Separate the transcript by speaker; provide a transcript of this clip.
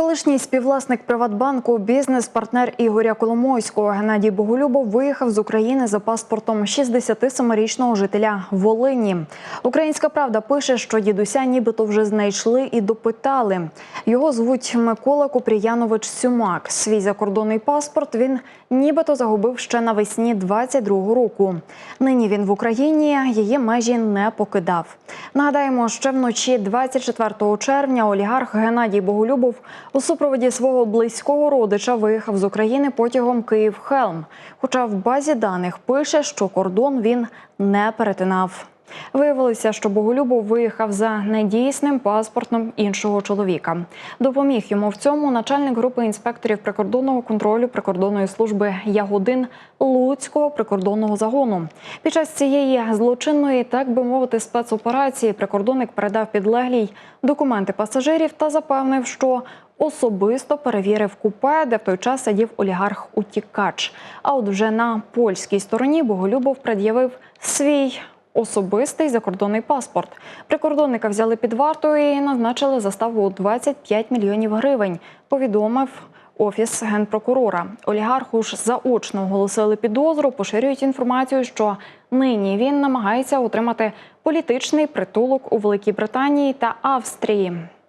Speaker 1: Колишній співвласник Приватбанку, бізнес-партнер Ігоря Коломойського Геннадій Боголюбов виїхав з України за паспортом 67-річного жителя Волині. Українська правда пише, що дідуся нібито вже знайшли і допитали. Його звуть Микола Купріянович Сюмак. Свій закордонний паспорт він нібито загубив ще навесні 22-го року. Нині він в Україні її межі не покидав. Нагадаємо, ще вночі 24 червня олігарх Геннадій Боголюбов у супроводі свого близького родича виїхав з України потягом Київ-Хелм. Хоча в базі даних пише, що кордон він не перетинав. Виявилося, що Боголюбов виїхав за недійсним паспортом іншого чоловіка. Допоміг йому в цьому начальник групи інспекторів прикордонного контролю прикордонної служби Ягодин Луцького прикордонного загону. Під час цієї злочинної, так би мовити, спецоперації прикордонник передав підлеглій документи пасажирів та запевнив, що особисто перевірив купе, де в той час сидів олігарх-утікач. А от вже на польській стороні Боголюбов пред'явив свій особистий закордонний паспорт. Прикордонника взяли під вартою і назначили заставу у 25 мільйонів гривень. Повідомив офіс генпрокурора. Олігарху ж заочно оголосили підозру. Поширюють інформацію, що нині він намагається отримати політичний притулок у Великій Британії та Австрії.